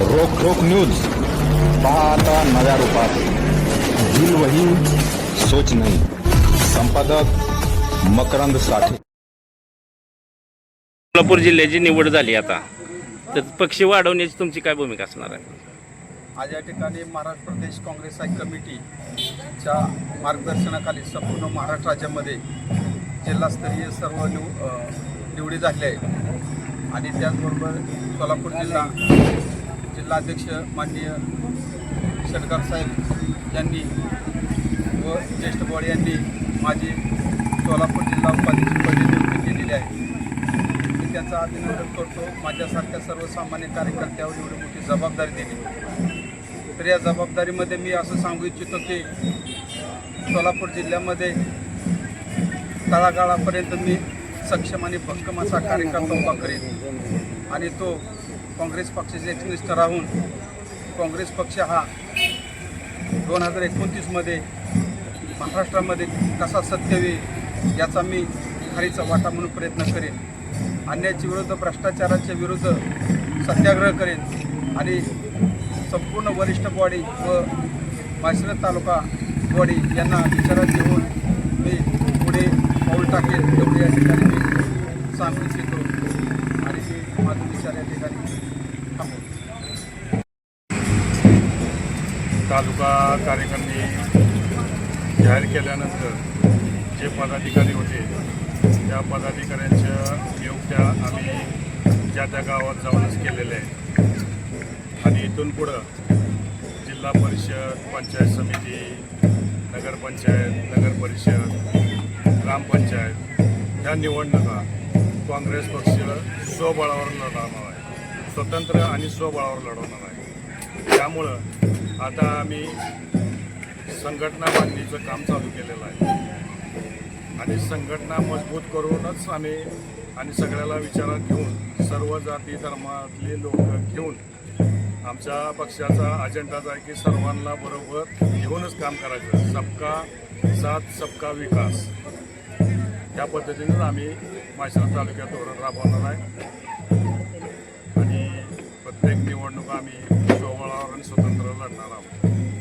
रोख रोख न्यूज. पहा आता नव्या रूपात. दिल वही सोच नाही. संपादक मकरंद साठे. सोलापूर जिल्ह्याची निवड झाली आता. तर पक्षी वाढवण्याची तुमची काय भूमिका असणार आहे? आज या ठिकाणी महाराष्ट्र प्रदेश काँग्रेस हाय कमिटीच्या मार्गदर्शनाखाली संपूर्ण महाराष्ट्र राज्यामध्ये जिल्हास्तरीय सर्व निव निवडी झाल्या आहेत. आणि त्याचबरोबर सोलापूर जिल्हा जिल्हाध्यक्ष माननीय शेटकर साहेब यांनी व ज्येष्ठ बॉडी यांनी माझी सोलापूर जिल्हा उपाध्यक्षपदी नियुक्ती केलेली आहे. मी त्यांचा अभिनंदन करतो. माझ्यासारख्या सर्वसामान्य कार्यकर्त्यावर एवढी मोठी जबाबदारी दिली. तर या जबाबदारीमध्ये मी असं सांगू इच्छितो की सोलापूर जिल्ह्यामध्ये तळागाळापर्यंत मी सक्षम आणि भक्कम असा कार्यकर्ता उभा करेन. आणि तो काँग्रेस पक्षाचे एकनिष्ठ राहून काँग्रेस पक्ष हा दोन हजार एकोणतीसमध्ये महाराष्ट्रामध्ये कसा सत्य होईल याचा मी खारीचा वाटा म्हणून प्रयत्न करेन. अन्यायाच्या विरुद्ध भ्रष्टाचाराच्या विरुद्ध सत्याग्रह करेन आणि संपूर्ण वरिष्ठ बॉडी व माळशिरस तालुका बॉडी यांना विचारात घेऊन मी पुढे पाऊल टाकेन एवढे या ठिकाणी मी सांगू इच्छितो. आणि मी माझे विचार या ठिकाणी तालुका कार्यकारिणी जाहीर केल्यानंतर जे पदाधिकारी होते त्या पदाधिकाऱ्यांच्या नियुक्त्या आम्ही ज्या त्या गावात जाऊनच केलेल्या आहेत. आणि इथून पुढं जिल्हा परिषद पंचायत समिती नगरपंचायत नगर परिषद ग्रामपंचायत ह्या निवडणुका काँग्रेस पक्ष स्वबळावर लढवणार आहे. स्वतंत्र आणि स्वबळावर लढवणार आहे. त्यामुळं आता आम्ही संघटना बांधणीचं काम चालू केलेलं आहे. आणि संघटना मजबूत करूनच आम्ही आणि सगळ्याला विचारात घेऊन सर्व जाती धर्मातले लोक घेऊन आमच्या पक्षाचा अजेंडाच आहे की सर्वांना बरोबर घेऊनच काम करायचं. सबका साथ सबका विकास. त्या पद्धतीनेच आम्ही माशा तालुक्यात धोरण राबवणार आहे. प्रत्येक निवडणूक आम्ही सोहळावर आणि स्वतंत्र लढणार आहोत